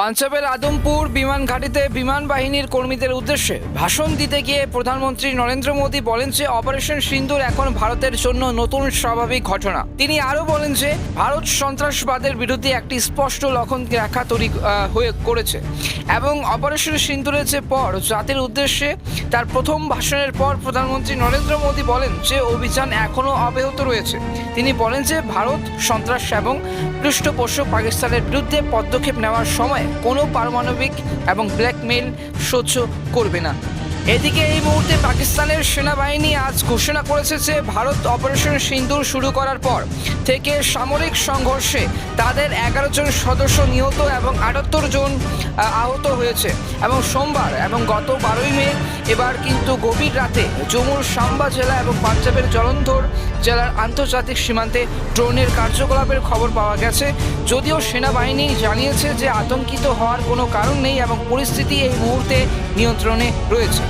পাঞ্জাবের আদমপুর বিমান ঘাঁটিতে বিমান বাহিনীর কর্মীদের উদ্দেশ্যে ভাষণ দিতে গিয়ে প্রধানমন্ত্রী নরেন্দ্র মোদী বলেন যে অপারেশন সিন্দুর এখন ভারতের জন্য নতুন স্বাভাবিক ঘটনা। তিনি আরও বলেন যে ভারত সন্ত্রাসবাদের বিরুদ্ধে একটি স্পষ্ট লক্ষণ রেখা তৈরি হয়ে করেছে এবং অপারেশন সিন্দুরের যে পর, জাতির উদ্দেশ্যে তার প্রথম ভাষণের পর প্রধানমন্ত্রী নরেন্দ্র মোদী বলেন যে অভিযান এখনও অব্যাহত রয়েছে। তিনি বলেন যে ভারত সন্ত্রাস এবং পৃষ্ঠপোষক পাকিস্তানের বিরুদ্ধে পদক্ষেপ নেওয়ার সময় কোনো পারমাণবিক এবং ব্ল্যাকমেইল সহ্য করবে না। এদিকে এই মুহূর্তে পাকিস্তানের সেনাবাহিনী আজ ঘোষণা করেছে যে ভারত অপারেশন সিন্দুর শুরু করার পর থেকে সামরিক সংঘর্ষে তাদের এগারো জন সদস্য নিহত এবং আটাত্তর জন আহত হয়েছে। এবং সোমবার এবং গত বারোই মে, এবার কিন্তু গভীর রাতে জম্মুর সাম্বা জেলা এবং পাঞ্জাবের জলন্ধর জেলার আন্তর্জাতিক সীমান্তে ড্রোনের কার্যকলাপের খবর পাওয়া গেছে। যদিও সেনাবাহিনী জানিয়েছে যে আতঙ্কিত হওয়ার কোনো কারণ নেই এবং পরিস্থিতি এই মুহূর্তে নিয়ন্ত্রণে রয়েছে।